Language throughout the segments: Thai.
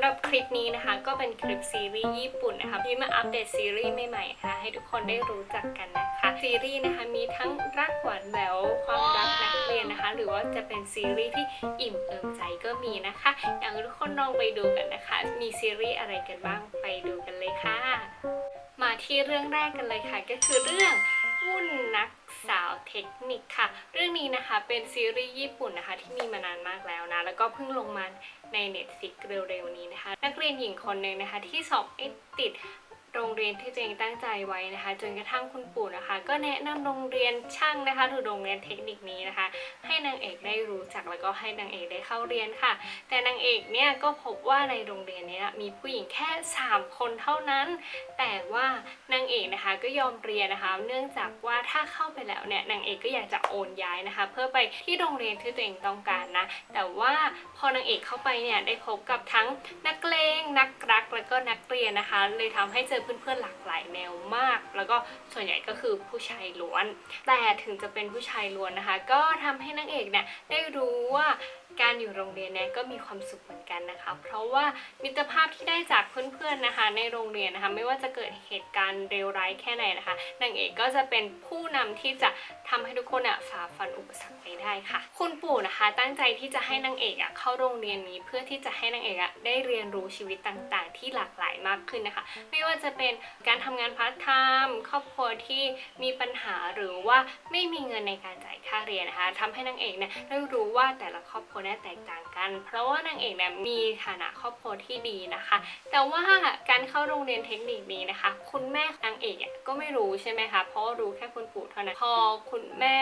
ำหรับคลิปนี้นะคะ ก็เป็นคลิปซีรีส์ญี่ปุ่นนะคะที่มาอัปเดตซีรีส์ใหม่ๆนะคะให้ทุกคนได้รู้จักกันนะคะซีรีส์นะคะมีทั้งรักหวานแหววความรักนักเรียนนะคะ หรือว่าจะเป็นซีรีส์ที่อิ่มเอิบใจก็มีนะคะ อยากให้ทุกคนลองไปดูกันนะคะ มีซีรีส์อะไรกันบ้างไปดูกันเลยค่ะ มาที่เรื่องแรกกันเลยค่ะ ก็คือเรื่องวุ่นนัก สาวเทคนิคค่ะ เรื่องนี้นะคะเป็นซีรีส์ญี่ปุ่นนะคะที่มีมานานมากแล้วนะ แล้วก็เพิ่งลงมาใน Netflix เร็วๆนี้นะคะ นักเรียนหญิงคนหนึ่งนะคะที่สอบไม่ติด โรงเรียนที่ตัวเองตั้งใจไว้นะคะ จนกระทั่งคุณปู่นะคะ ก็แนะนำโรงเรียนช่างนะคะหรือโรงเรียนเทคนิคนี้นะคะ ให้นางเอกได้รู้จักแล้วก็ให้นางเอกได้เข้าเรียนค่ะ แต่นางเอกเนี่ยก็พบว่าในโรงเรียนนี้มีผู้หญิงแค่ 3 คนเท่านั้น แต่ว่านางเอกนะคะก็ยอมเรียนนะคะ เนื่องจากว่าถ้าเข้าไปแล้วเนี่ยนางเอกก็อยากจะโอนย้ายนะคะ เพื่อไปที่โรงเรียนที่ตัวเองต้องการนะ แต่ว่าพอนางเอกเข้าไปเนี่ยได้พบกับทั้งนักเลงนัก แล้วก็นักเรียนนะคะ เลยทำให้เจอเพื่อนๆหลากหลายแนวมาก แล้วก็ส่วนใหญ่ก็คือผู้ชายล้วน แต่ถึงจะเป็นผู้ชายล้วนนะคะ ก็ทำให้นางเอกเนี่ยได้รู้ว่า การอยู่โรงเรียนเนี่ยก็มีความสุขเหมือนกันนะคะ เพราะว่ามิตรภาพที่ได้จากเพื่อนๆนะคะ ในโรงเรียนนะคะ ไม่ว่าจะเกิดเหตุการณ์เลวร้ายแค่ไหนนะคะนางเอกก็จะเป็นผู้นำที่จะทำให้ทุกคนอะฝ่าฟันอุปสรรคไปได้ค่ะ คุณปู่นะคะ ตั้งใจที่จะให้นางเอกอะเข้าโรงเรียนนี้เพื่อที่จะให้นางเอกอะได้เรียนรู้ชีวิตต่างๆ ที่หลากหลายมากขึ้นนะคะ ไม่ว่าจะเป็นการทำงานพาร์ทไทม์ครอบครัวที่มีปัญหาหรือว่าไม่มีเงินในการจ่ายค่าเรียนนะคะทำให้นางเอกเนี่ยได้รู้ว่าแต่ละครอบครัวเนี่ยแตกต่างกัน เพราะว่านางเอกเนี่ยมีฐานะครอบครัวที่ดีนะคะ แต่ว่าการเข้าโรงเรียนเทคนิคนี้นะคะ คุณแม่นางเอกก็ไม่รู้ใช่ไหมคะเพราะว่ารู้แค่คุณปู่เท่านั้นพอคุณแม่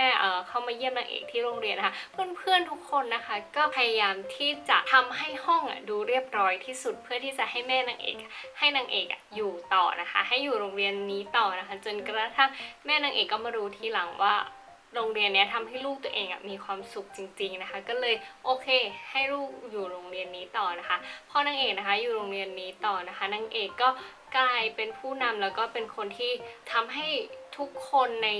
เข้ามาเยี่ยมนางเอกที่โรงเรียนนะคะ เพื่อนๆทุกคนนะคะ ก็พยายามที่จะทำให้ห้องดูเรียบร้อยที่สุดเพื่อที่จะให้แม่นางเอก ให้นางเอกอะอยู่ต่อนะคะ ให้อยู่โรงเรียนนี้ต่อนะคะ จนกระทั่งแม่นางเอกก็มารู้ทีหลังว่า โรงเรียนนี้ยทำให้ลูกตัวเองมีความสุขจริง ๆนะคะ ก็เลยโอเค ให้ลูกอยู่โรงเรียนนี้ต่อนะคะพอนางเอกนะคะ อยู่โรงเรียนนี้ต่อนะคะนางเอกก็กลายเป็นผู้นำแล้วก็เป็นคนที่ทำให้ทุกคนใน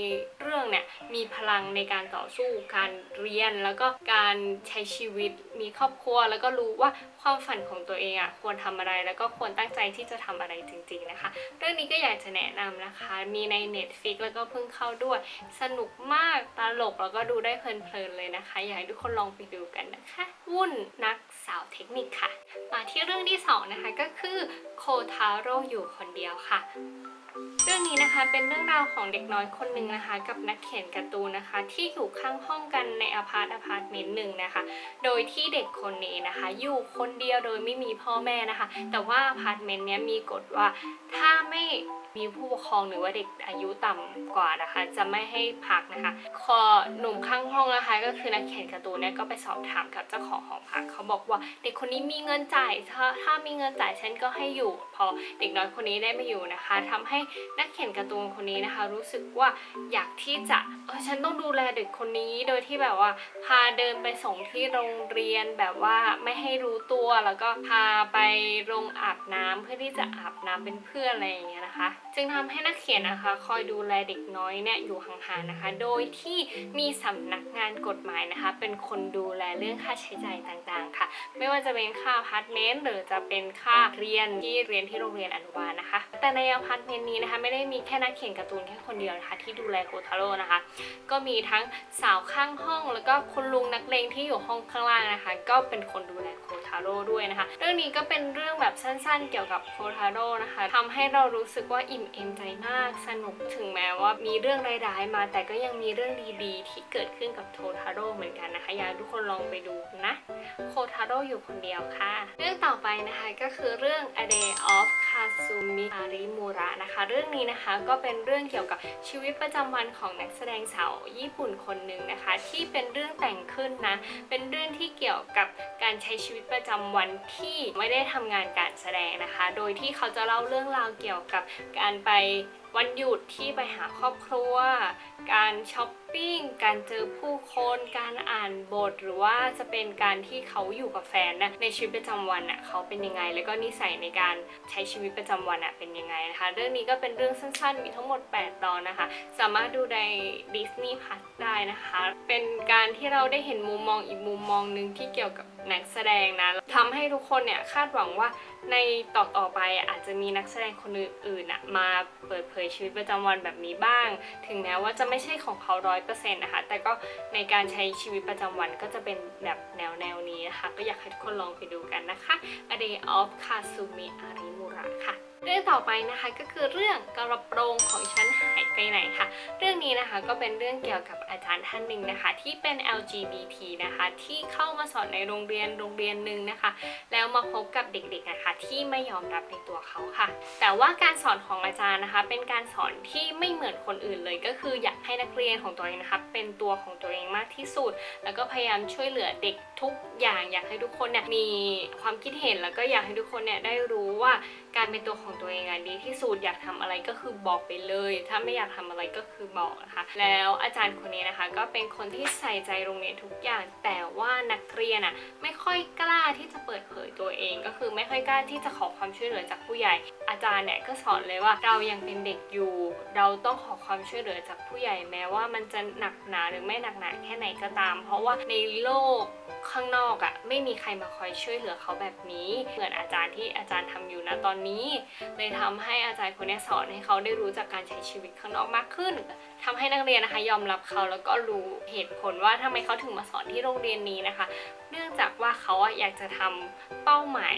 เรื่องเนี่ยมีพลังในการต่อสู้การเรียนแล้วก็การใช้ชีวิตมีครอบครัว แล้วก็รู้ว่าความฝันของตัวเองอะควรทำอะไรแล้วก็ควรตั้งใจที่จะทำอะไรจริง ๆนะคะ เรื่องนี้ก็อยากจะแนะนำนะคะ มีใน Netflix แล้วก็เพิ่งเข้าด้วย สนุกมากตลกแล้วก็ดูได้เพลินๆเลยนะคะ อยากให้ทุกคนลองไปดูกันนะคะ วุ่นนักสาวเทคนิคค่ะ มาที่เรื่องที่สองนะคะก็คือ โคทาโร่อยู่คนเดียวค่ะ เรื่องนี้นะคะเป็นเรื่องราวของเด็กน้อยคนหนึ่งนะคะ กับนักเขียนการ์ตูนนะคะ ที่อยู่ข้างห้องกันในอพาร์ตอพาร์ตเมนต์หนึ่งนะคะ โดยที่เด็กคนนี้นะคะ อยู่คนเดียวโดยไม่มีพ่อแม่นะคะ แต่ว่าอพาร์ตเมนต์เนี้ยมีกฎว่าถ้าไม่มีผู้ปกครองหรือว่าเด็กอายุต่ำกว่านะคะ จะไม่ให้พักนะคะ คอหนุ่มข้างห้องนะคะ ก็คือนักเขียนการ์ตูนเนี่ยก็ไปสอบถามกับเจ้าของหอพักเขาบอกว่า เด็กคนนี้มีเงินจ่ายถ้าถ้ามีเงินจ่ายฉันก็ให้อยู่ พอเด็กน้อยคนนี้ได้มาอยู่นะคะทำให้นักเขียนการ์ตูนคนนี้นะคะ รู้สึกว่าอยากที่จะเออฉันต้องดูแลเด็กคนนี้โดยที่แบบว่า พาเดินไปส่งที่โรงเรียนแบบว่าไม่ให้รู้ตัวแล้วก็พาไปโรงอาบน้ำเพื่อที่จะอาบน้ำเป็นเพื่อนอะไรอย่างเงี้ยนะคะ จึงทำให้นักเขียนนะคะ คอยดูแลเด็กน้อยเนี่ยอยู่ห่างๆนะคะ โดยที่มีสำนักงานกฎหมายนะคะ เป็นคนดูแลเรื่องค่าใช้จ่ายต่างๆ ค่ะ ไม่ว่าจะเป็นค่าพาร์ตเมนต์หรือจะเป็นค่าเรียนที่เรียนที่โรงเรียนอนุบาลนะคะ แต่ในอพาร์ตเมนต์นี้นะคะ ไม่ได้มีแค่นักเขียนการ์ตูนแค่คนเดียวนะคะ ที่ดูแลโคทาโร่นะคะ ก็มีทั้งสาวข้างห้อง แล้วก็คุณลุงนักเลงที่อยู่ห้องข้างล่างนะคะ ก็เป็นคนดูแลโคทาโร่ด้วยนะคะ เรื่องนี้ก็เป็นเรื่องแบบสั้นๆ เกี่ยวกับโคทาโร่นะคะทำให้เรารู้สึกว่าอิ่มเอมใจมากสนุกถึงแม้ว่ามีเรื่องร้ายๆมา แต่ก็ยังมีเรื่องดีๆ ที่เกิดขึ้นกับโคทาโร่เหมือนกันนะคะอยากให้ทุกคนลองไปดูนะโคทา อยู่คนเดียวค่ะ เรื่องต่อไปนะคะก็คือเรื่อง A Day of Kazumi Arimura นะคะ เรื่องนี้นะคะก็เป็นเรื่องเกี่ยวกับชีวิตประจำวันของนักแสดงสาวญี่ปุ่นคนหนึ่งนะคะ ที่เป็นเรื่องแต่งขึ้นนะ เป็นเรื่องที่เกี่ยวกับการใช้ชีวิตประจำวันที่ไม่ได้ทำงานการแสดงนะคะ โดยที่เขาจะเล่าเรื่องราวเกี่ยวกับการไปวันหยุดที่ไปหาครอบครัว การช้อปปิ้ง การเจอผู้คน การอ่านบท หรือว่าจะเป็นการที่เขาอยู่กับแฟนนะในชีวิตประจำวันน่ะเขาเป็นยังไง แล้วก็นิสัยในการใช้ชีวิตประจำวันน่ะเป็นยังไงนะคะ เรื่องนี้ก็เป็นเรื่องสั้นๆ มีทั้งหมด 8 ตอนนะคะ สามารถดูใน Disney Plus ได้นะคะ เป็นการที่เราได้เห็นมุมมองอีกมุมมองหนึ่งที่เกี่ยวกับนักแสดงนะทำให้ทุกคนเนี่ยคาดหวังว่าในต่อต่อไปอาจจะมีนักแสดงคนอื่นๆน่ะมาเปิดเผยชีวิตประจำวันแบบนี้บ้าง ถึงแม้ว่าจะไม่ใช่ของเขาร้อยเปอร์เซ็นต์นะคะ แต่ก็ในการใช้ชีวิตประจำวันก็จะเป็นแบบแนวแนวนี้นะคะ ก็อยากให้ทุกคนลองไปดูกันนะคะ A Day of Kasumi Arimura ค่ะ เรื่องต่อไปนะคะก็คือเรื่องกระโปรงของฉันหายไปไหนค่ะ เรื่องนี้นะคะก็เป็นเรื่องเกี่ยวกับอาจารย์ท่านหนึ่งนะคะ ที่เป็น LGBT นะคะที่เข้ามาสอนในโรงเรียนโรงเรียนหนึ่งนะคะ แล้วมาพบกับเด็กๆนะคะที่ไม่ยอมรับในตัวเขาค่ะ แต่ว่าการสอนของอาจารย์นะคะ เป็นการสอนที่ไม่เหมือนคนอื่นเลย ก็คืออยากให้นักเรียนของตัวเองนะคะเป็นตัวของตัวเองมากที่สุด แล้วก็พยายามช่วยเหลือเด็กทุกอย่างอยากให้ทุกคนเนี่ยมีความคิดเห็นแล้วก็อยากให้ทุกคนเนี่ยได้รู้ว่าการเป็นตัวของตัวเองอะดีที่สุดอยากทำอะไรก็คือบอกไปเลย ถ้าไม่อยากทำอะไรก็คือบอกนะคะแล้วอาจารย์คนนี้นะคะ ก็เป็นคนที่ใส่ใจโรงเรียนทุกอย่าง แต่ว่านักเรียนอะไม่ค่อยกล้าที่จะเปิดเผยตัวเอง ก็คือไม่ค่อยกล้าที่จะขอความช่วยเหลือจากผู้ใหญ่ อาจารย์เนี่ยก็สอนเลยว่าเรายังเป็นเด็กอยู่ เราต้องขอความช่วยเหลือจากผู้ใหญ่แม้ว่ามันจะหนักหนาหรือไม่หนักหนาแค่ไหนก็ตาม เพราะว่าในโลก ข้างนอกอะ่ะไม่มีใครมาคอยช่วยเหลือเขาแบบนี้ เหมือนอาจารย์ที่อาจารย์ทำอยู่นะตอนนี้ เลยทำให้อาจารย์คนนี้สอนให้เขาได้รู้จักการใช้ชีวิตข้างนอกมากขึ้นทำให้นักเรียนนะคะยอมรับเขาแล้วก็รู้เหตุผลว่าทำไมเขาถึงมาสอนที่โรงเรียนนี้นะคะ เนื่องจากว่าเขาอยากจะทำเป้าหมาย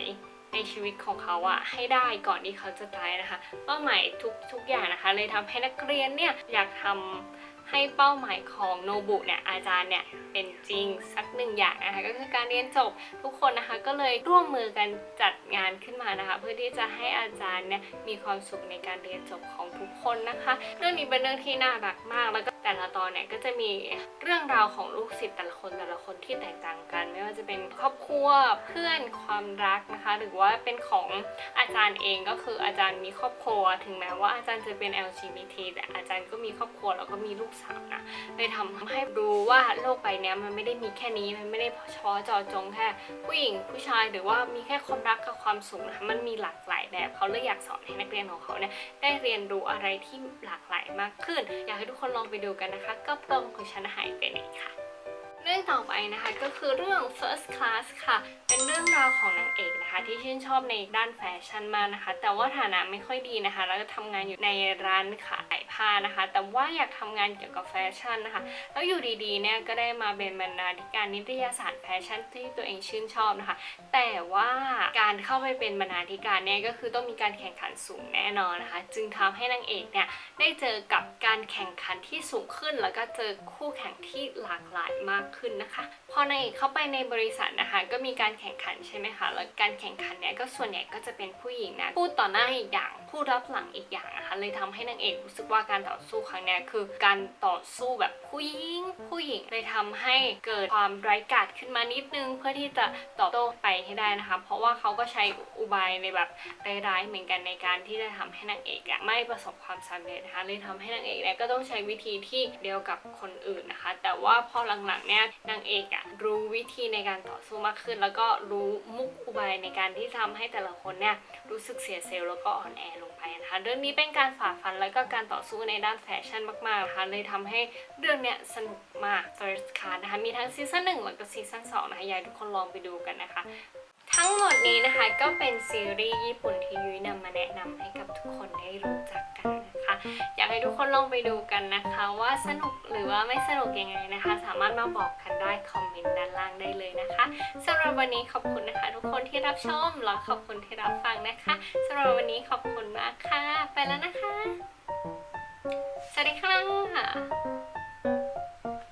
ในชีวิตของเขาอะให้ได้ก่อนที่เขาจะตายนะคะ เป้าหมายทุกทุกอย่างนะคะ เลยทำให้นักเรียนเนี่ยอยากทำ ให้เป้าหมายของโนบุเนี่ยอาจารย์เนี่ยเป็นจริงสักหนึ่งอย่างนะคะก็คือการเรียนจบทุกคนนะคะก็เลยร่วมมือกันจัดงานขึ้นมานะคะ เพื่อที่จะให้อาจารย์เนี่ยมีความสุขในการเรียนจบของทุกคนนะคะ เรื่องนี้เป็นเรื่องที่น่ารักมากแล้วก็แต่ละตอนเนี่ยก็จะมีเรื่องราวของลูกศิษย์แต่ละคนแต่ละคนที่แตกต่างกัน ไม่ว่าจะเป็นครอบครัวเพื่อนความรักนะคะ หรือว่าเป็นของอาจารย์เองก็คืออาจารย์มีครอบครัว ถึงแม้ว่าอาจารย์จะเป็น LGBT แต่อาจารย์ก็มีครอบครัวแล้วก็มีลูกสาวนะเลยทำให้รู้ว่าโลกใบนี้มันไม่ได้มีแค่นี้มันไม่ได้เฉพาะจอจงแค่ผู้หญิงผู้ชายหรือว่ามีแค่ความรักกับความสุขนะมันมีหลากหลายแบบเขาเลยอยากสอนให้นักเรียนของเขาเนี่ยได้เรียนรู้อะไรที่หลากหลายมากขึ้น อยากให้ทุกคนลองไปดูกันนะคะก็โปรงของฉันหายไปไหนค่ะ เรื่องต่อไปนะคะก็คือเรื่อง first class ค่ะ เป็นเรื่องราวของนางเอกนะคะ ที่ชื่นชอบในด้านแฟชั่นมากนะคะ แต่ว่าฐานะไม่ค่อยดีนะคะ แล้วก็ทำงานอยู่ในร้านค่ะ ยผ้านะคะ แต่ว่าอยากทำงานเกี่ยวกับแฟชั่นนะคะ แล้วอยู่ดีๆเนี่ยก็ได้มาเป็นบรรณาธิการนิตยสารแฟชั่นที่ตัวเองชื่นชอบนะคะ แต่ว่าการเข้าไปเป็นบรรณาธิการเนี่ยก็คือต้องมีการแข่งขันสูงแน่นอนนะคะ จึงทำให้นางเอกเนี่ยได้เจอกับการแข่งขันที่สูงขึ้น แล้วก็เจอคู่แข่งที่หลากหลายมากขึ้นนะคะ พอนางเอกเข้าไปในบริษัทนะคะ ก็มีการแข่งขันใช่ไหมคะแล้วการแข่งขันเนี่ยก็ส่วนใหญ่ก็จะเป็นผู้หญิงนะพูดต่อหน้าอีกอย่างพูดรับหลังอีกอย่างนะคะเลยทำให้นางเอกรู้สึกว่าการต่อสู้ครั้งนี้คือ การต่อสู้แบบผู้หญิงผู้หญิงเลยทำให้เกิดความไร้กาดขึ้นมานิดนึง เพื่อที่จะตอบโต้ไปให้ได้นะคะ เพราะว่าเขาก็ใช้อุบายในแบบร้ายๆเหมือนกันในการที่จะทำให้นางเอกอะไม่ประสบความสำเร็จนะคะเลยทำให้นางเอกเนี่ยก็ต้องใช้วิธีที่เดียวกับคนอื่นนะคะ แต่ว่าพอหลังๆเนี่ยนางเอกอะรู้วิธีในการต่อสู้มากขึ้น แล้วก็รู้มุกอุบายในการที่ทำให้แต่ละคนเนี่ยรู้สึกเสียเซลล์แล้วก็อ่อนแอลง นะคะเรื่องนี้เป็นการฝ่าฟันและก็การต่อสู้ในด้านแฟชั่นมากๆนะคะเลยทำให้เรื่องเนี้ยสนุกมาก First Class นะคะมีทั้งซีซั่นหนึ่งแล้วก็ซีซั่นสองนะคะอยากให้ทุกคนลองไปดูกันนะคะ ทั้งหมดนี้นะคะก็เป็นซีรีส์ญี่ปุ่นที่ยุ้ยนำมาแนะนำให้กับทุกคนได้รู้จักกัน อยากให้ทุกคนลองไปดูกันนะคะว่าสนุกหรือว่าไม่สนุกยังไงนะคะ สามารถมาบอกกันได้คอมเมนต์ด้านล่างได้เลยนะคะสำหรับวันนี้ขอบคุณนะคะ ทุกคนที่รับชมและขอบคุณที่รับฟังนะคะสำหรับวันนี้ขอบคุณมากค่ะ ไปแล้วนะคะ สวัสดีค่ะ